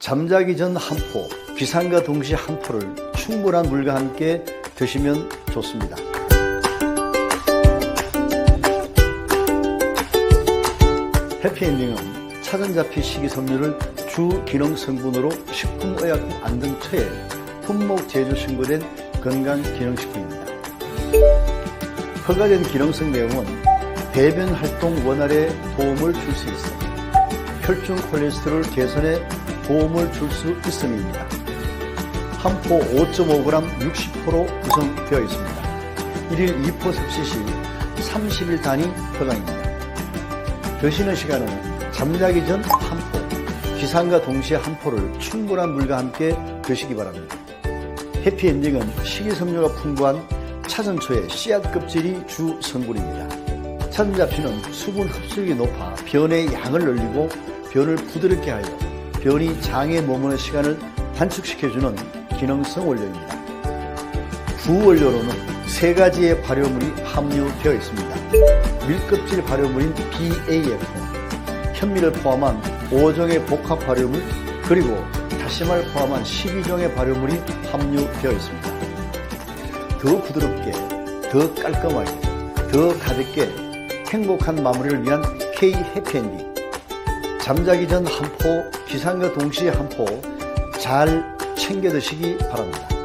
잠자기 전 한 포, 기상과 동시에 한 포를 충분한 물과 함께 드시면 좋습니다. 해피엔딩은 차전자피 식이섬유를 주 기능 성분으로 식품의약품 안등처에 품목 제조 신고된 건강 기능식품입니다. 허가된 기능성 내용은 배변 활동 원활에 도움을 줄 수 있어 혈중 콜레스테롤 개선에 도움을 줄 수 있음입니다. 한 포 5.5g 60%로 구성되어 있습니다. 1일 2포 섭취 시 30일 단위 포장입니다. 드시는 시간은 잠자기 전 한 포, 기상과 동시에 한 포를 충분한 물과 함께 드시기 바랍니다. 해피엔딩은 식이섬유가 풍부한 차전초의 씨앗 껍질이 주 성분입니다. 차전자피는 수분 흡수력이 높아 변의 양을 늘리고 변을 부드럽게 하여 변이 장에 머무는 시간을 단축시켜주는 기능성 원료입니다. 주 원료로는 세 가지의 발효물이 함유되어 있습니다. 밀껍질 발효물인 BAF, 현미를 포함한 5종의 복합 발효물, 그리고 다시마를 포함한 12종의 발효물이 함유되어 있습니다. 더 부드럽게, 더 깔끔하게, 더 가볍게 행복한 마무리를 위한 K 해피엔딩. 잠자기 전 한 포, 기상과 동시에 한 포 잘 챙겨 드시기 바랍니다.